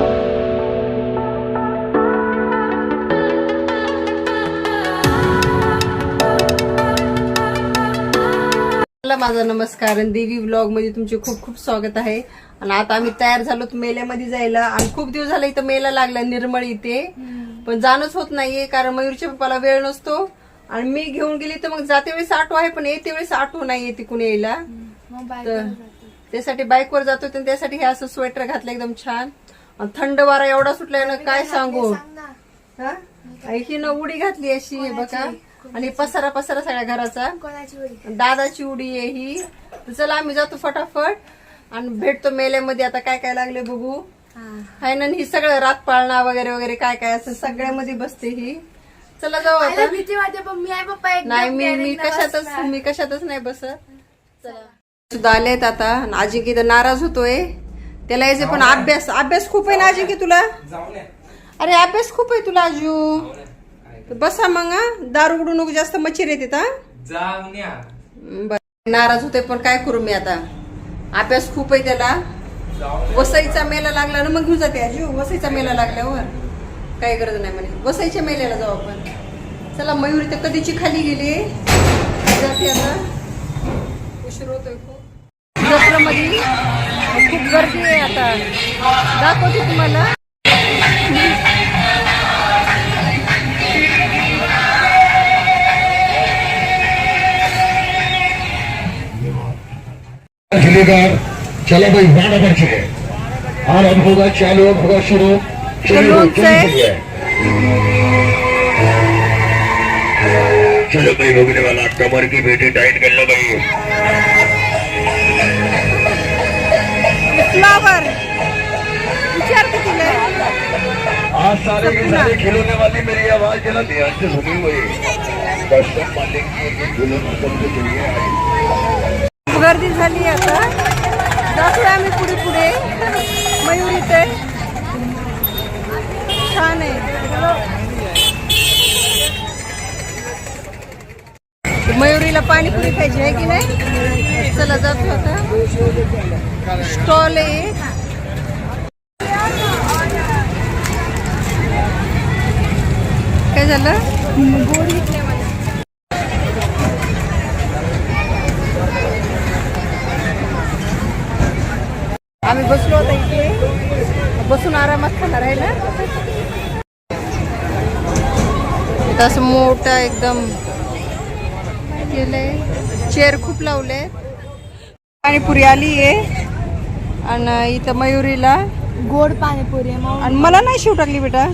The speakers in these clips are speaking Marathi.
मला माझा नमस्कार. देवी व्लॉगमध्ये तुमचे खूप खूप स्वागत आहे. आणि आता आम्ही तयार झालो मेल्यामध्ये जायला. आणि खूप दिवस झाला इथं मेला लागला निर्मळ इथे. पण जाणंच होत नाहीये कारण मयूरच्या पप्पाला वेळ नसतो. आणि मी घेऊन गेली तर मग जाते वेळेस आठव आहे पण येते वेळेस आठव नाही तिकून यायला. तर त्यासाठी बाईकवर जातो त्यासाठी हे असं स्वेटर घातलं एकदम छान. थंड वारा एवढा सुटलाय ना काय सांगू? हा? आणि ही? न उडी घातली अशी बघा. आणि पसारा पसारा सगळ्या घराचा. दादाची उडी आहे ही. तर चला आम्ही जातो फटाफट. आणि भेटतो मेल्यामध्ये. आता काय काय लागले बघू. हाय ना ही सगळं रात पाळणा वगैरे वगैरे काय काय असं सगळ्यामध्ये बसते ही. चला जाऊ आता. भीती वाटते पण मी आहे पप्पा नाही मी मी कशातच. मी कशातच नाही बसत. चला. सुद्धा आलेत आता. आणि अजिंक्य तर नाराज होतोय. त्याला यायचे पण अभ्यास अभ्यास खूप आहे ना अजिंक्य तुला? अरे अभ्यास खूप आहे तुला अजू बसा मग. दार उघडू नको जास्त मच्छर येते. नाराज होते पण काय करू मी आता? अभ्यास खूप आहे त्याला. वसईचा मेला लागला ना मग घेऊन जाते आजी. वसईचा मेला लागल्यावर. काही गरज नाही म्हणे. वसईच्या मेल्याला जाऊ आपण. चला मयूर तर कधीची खाली गेली? जाते आता. उशीर होतोय खूप. खूप गर्दी आहे आता. दाखवते तुम्हाला. जिलेदार चलो और अब होगा चालू शुरू चलिए चलो, भाई, रोकने वाला कमर की बेटी टाइट कर लो भाई फ्लावर विचार तिला आज सारे के सारे खिलौने वाली मेरी आवाज जरा ध्यान से सुनी हुई. कस्टम मालिक की एक खिलौना सबसे चलिए आई गर्दी झाली आता. जातोय आम्ही पुढे पुढे. मयूर इथे छान आहे. मयुरीला पाणीपुरी खायची आहे की नाही? चला जातो आता. स्टॉल आहे. काय झालं? आम्ही बसलो होतो इथे. बसून आरामात खाणार आहे ना? असं मोठा एकदम केलंय. चेअर खूप लावले पाणीपुरी आली आहे. आणि इथं मयुरीला. गोड पाणीपुरी आणि मला नाही शिव टाकली बेटा.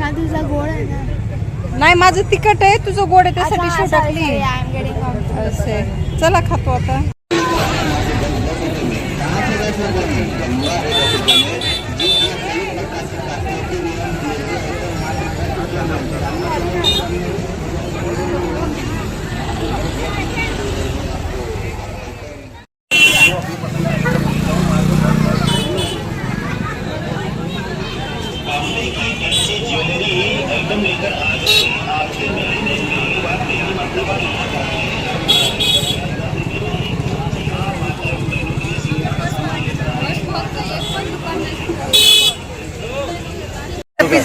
का तुझा गोड आहे ना? नाही माझं तिखट आहे तुझं गोड आहे त्यासाठी शिव टाकली. असे चला खातो आता.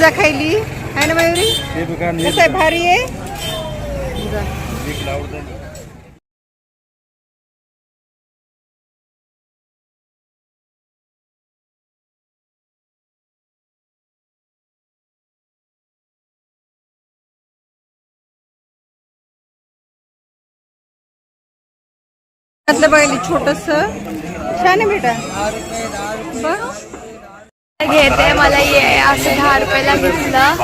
पिझ्झा खायली आहे ना मयुरी? कसं भारी आहे घातलं बघायली छोटस छान आहे बेटा? घेते मला ये असं दहा रुपयाला घेतलं.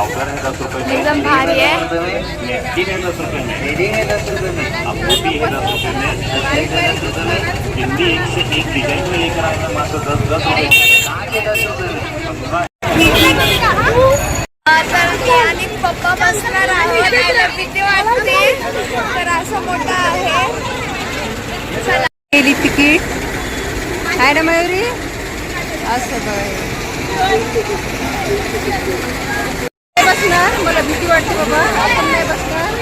एकदम भारी आहे. तर मी आणि पप्पा बसणार आहे यायला भीती वाटते. तर असं मोठं आहे. चला. गेली तिकीट. आहे ना मयुरी? असं बघ. बसणार. मला भीती वाटते बाबा. आपण नाही बसणार.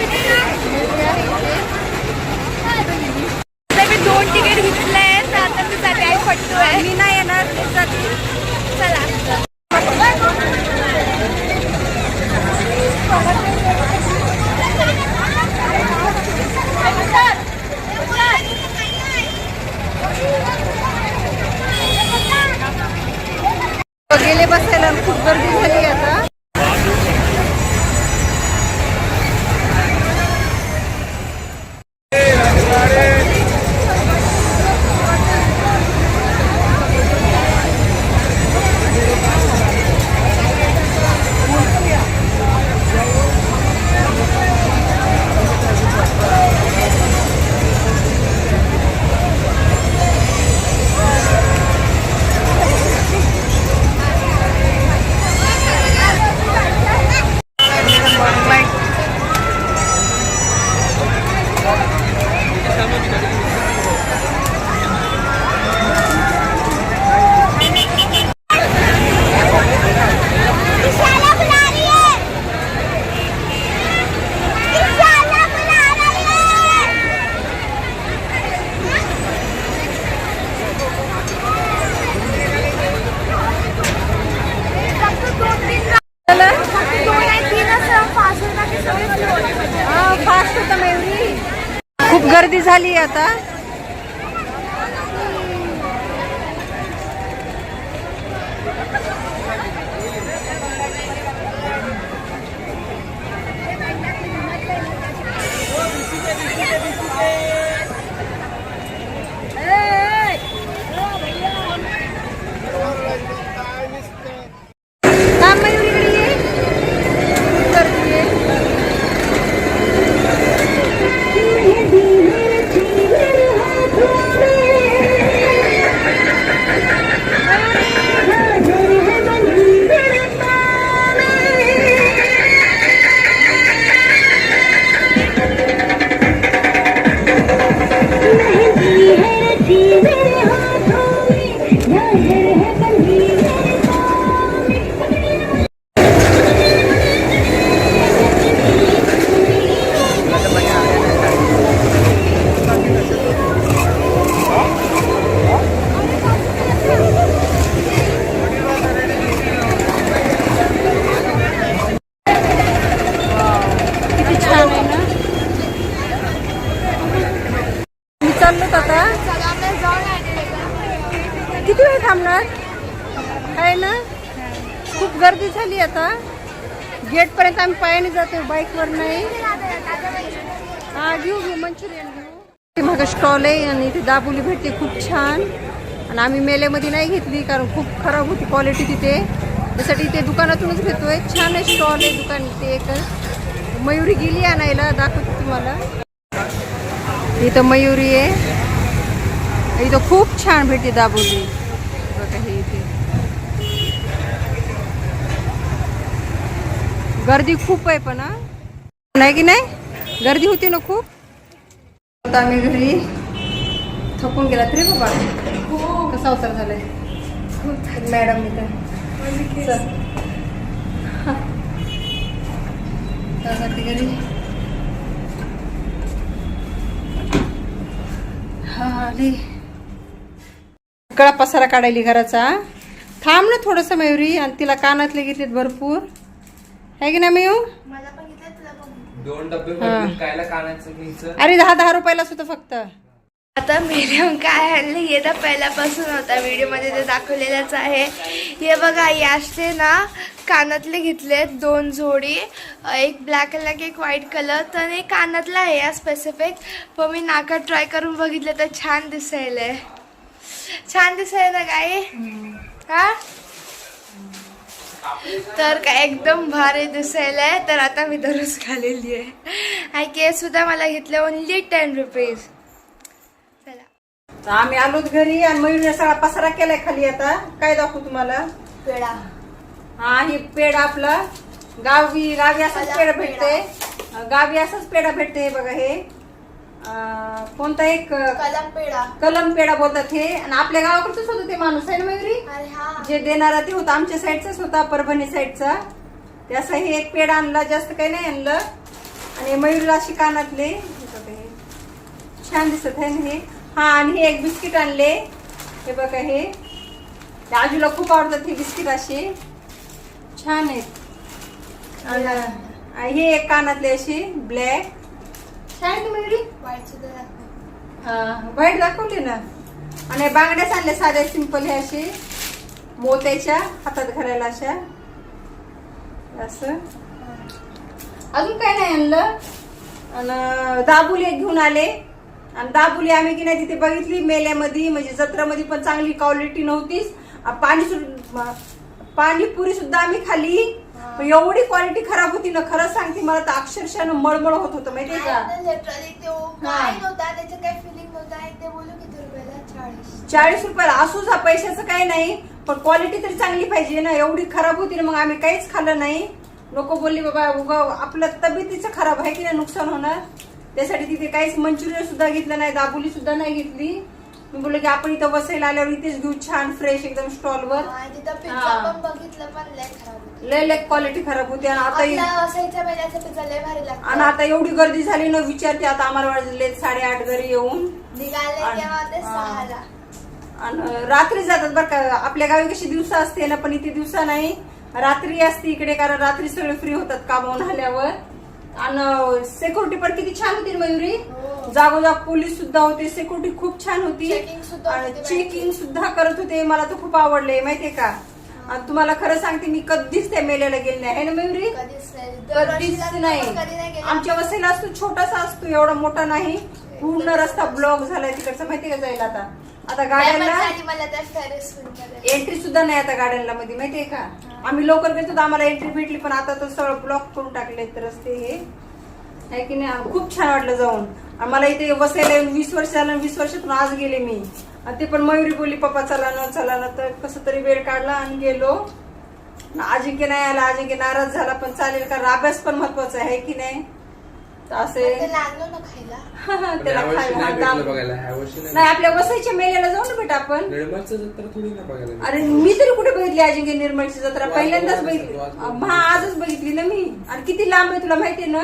मी दोन तिकीट घेतले आहेत. आता मी सगळ्यात पट्टू आहे मी नाही येणार. जाते. चला मेले बसायला खूप गर्दी झाली आहे. गर्दी मी आता? किती वेळ थांबणार? आहे ना? खूप गर्दी झाली आता. गेट पर्यंत आम्ही पायाने जातो बाईकवर नाही. हा घेऊ घेऊ मंचुरियन घेऊ. मग स्टॉल आहे आणि इथे दाबोली भेटते खूप छान. आणि आम्ही मेलेमध्ये नाही घेतली कारण खूप खराब होती क्वालिटी तिथे. त्यासाठी इथे दुकानातूनच घेतोय. छान आहे स्टॉल आहे दुकान इथे एक. मयुरी गेली आणायला दाखवते तुम्हाला. इथं मयुरी आहे. इथं खूप छान भेटते दाबोली. बघा हे इथे. गर्दी खूप आहे पण नाही की नाही? गर्दी होती ना खूप? आता आम्ही घरी. थकून गेला तरी बाबा. कसा अवसर झालाय? मॅडम इथं. त्यासाठी घरी. आली सगळा पसारा काढायली घराचा. थांब ना थोडस मयुरी. आणि तिला कानातले घेतलेत भरपूर. आहे की ना मयू? दोन डबे हा. कानाचं अरे दहा दहा रुपयाला सुद्धा फक्त. आता मीडियम काय आणले हे तर पहिल्यापासून होता. व्हिडिओमध्ये ते दाखवलेलंच आहे. हे बघा याचे ना कानातले घेतले दोन जोडी. एक ब्लॅक कलर एक व्हाईट कलर तर हे कानातला आहे या स्पेसिफिक पण मी नाकात ट्राय करून बघितलं तर छान दिसायला छान दिसाय ना काय हा? तर काय एकदम भारी दिसायला आहे तर आता मी दररोज घालेली आहे. आणि केस सुद्धा मला घेतले ओनली टेन रुपीज तर आम्ही आलोत घरी आणि मयुरीने सगळा पसारा केलाय खाली आता. काय दाखवू तुम्हाला? पेडा हा ही पेड आपला. गावी गावी असंच पेढा पेढा. भेटते. गावी असंच पेढा भेटते हे बघा हे. कोणता एक कलम पेडा कलम पेढा बोलतात हे. आणि आपल्या गावाकडचंच होतं ते माणूस आहे ना मयुरी? जे देणारा ते होता आमच्या साईडचाच होता परभणी साईडचा. ते असं हे एक पेढा आणला जास्त काही नाही आणलं. आणि मयुरीला अशी कानातले. छान दिसत आहे ना हे. हा आणि हे एक बिस्किट आणले. हे बघा हे. आजूला खूप आवडतात हे बिस्किट असे. छान आहेत. आणि हे एक कानातले असे ब्लॅक. छान. हा वाईट दाखवले ना. आणि बांगड्याच आणले साध्या सिंपल हे असे. मोत्याच्या हातात घालायला अशा. असं. अजून काय नाही आणलं. आणि दाबुली घेऊन आले. आणि दाबुली आम्ही की नाही तिथे बघितली मेल्यामध्ये म्हणजे जत्रामध्ये पण चांगली क्वालिटी नव्हतीच पाणी पाणीपुरी सुद्धा आम्ही खाल्ली पण एवढी क्वालिटी खराब होती ना खरंच सांगते मला तर अक्षरशः मळमळ होत होतं माहितीये का? चाळीस. रुपयाला असूच हा पैशाचं काही नाही पण क्वालिटी तरी चांगली पाहिजे ना एवढी खराब होती ना मग आम्ही काहीच खाल्लं नाही. लोक बोलली बाबा उगा आपल्या तब्येतीचं खराब आहे की नाही नुकसान होणार? त्यासाठी तिथे काहीच मंचुरियन सुद्धा घेतलं नाही दाबुली सुद्धा नाही घेतली. मी बोललो की आपण इथं बसायला आल्यावर इथेच घेऊ छान फ्रेश एकदम स्टॉलवर लय. लय क्वालिटी खराब होती आणि आता आणि आता एवढी गर्दी झाली ना विचारते आता आम्हाला वाजले साडेआठ घरी येऊन. निघाले आणि- तेव्हा ते हा. सहाला. आणि रात्री जातात बरं का आपल्या गावी कशी दिवसा असते ना पण इथे दिवसा नाही. रात्री असते इकडे कारण रात्री सगळे फ्री होतात कामावून आल्यावर. आणि सिक्युरिटी पण किती छान होती मयुरी? हो. जागोजाग पोलीस सुद्धा होते सिक्युरिटी खूप छान होती. चेकिंग सुद्धा करत होते मला तर खूप आवडले माहितीये का? आणि तुम्हाला खरं सांगते मी कधीच त्या मेल्याला गेले नाही. है ना मयुरी? कधीच नाही. आमच्या वसईला असतो छोटासा असतो एवढा मोठा नाही. पूर्ण रस्ता ब्लॉक झालाय तिकडचा माहितीये का जायला आता? आता मध्ये एंट्री सुद्धा नाही आता गार्डनला मध्ये माहितीये का? आम्ही लवकर गेलो तर आम्हाला एंट्री भेटली पण आता तर सगळं ब्लॉक करून टाकले तर रस्ते हे. आहे की नाही? खूप छान वाटलं जाऊन. मला इथे बसायला वीस वर्ष झालं वीस वर्षातून आज गेले मी. आणि ते पण मयुरी बोलली पप्पा चला ना चला ना. तर कसं तरी वेळ काढला आणि गेलो. अजिंक्य नाही आला अजिंक्य नाराज झाला पण चालेल कारण अभ्यास पण महत्त्वाचा आहे की नाही? असे ते लागलो ना खायला. पण त्याला यावर्षी खायला नाही आपल्या वसईच्या मेल्याला जाऊ ना बेटा आपण. निर्मलचं जत्रा थोडी ना बघायला अरे मी तरी कुठे बघितली अजिंक्य निर्मळची जत्रा? पहिल्यांदाच बघितली. हा आजच बघितली ना मी. आणि किती लांब आहे तुला माहितीये ना?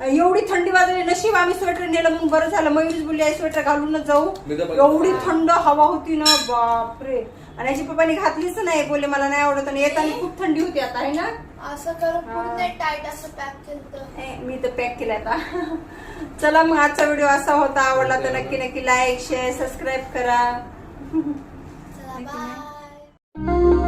एवढी थंडी वाजली नशीब आम्ही स्वेटर नेलं म्हणून बरं झालं. मयुरीच बोलली आई स्वेटर घालूनच जाऊ. एवढी थंड हवा होती ना बापरे. आणि याची पप्पानी घातलीच नाही बोलले मला नाही आवडत. आणि येताना खूप थंडी होती आता आहे ना? असं टाईट असं पॅक केलं मी तर पॅक केलाय आता. चला मग आजचा व्हिडिओ असा होता. आवडला तर नक्की नक्की लाईक शेअर सबस्क्राईब करा. चला बाय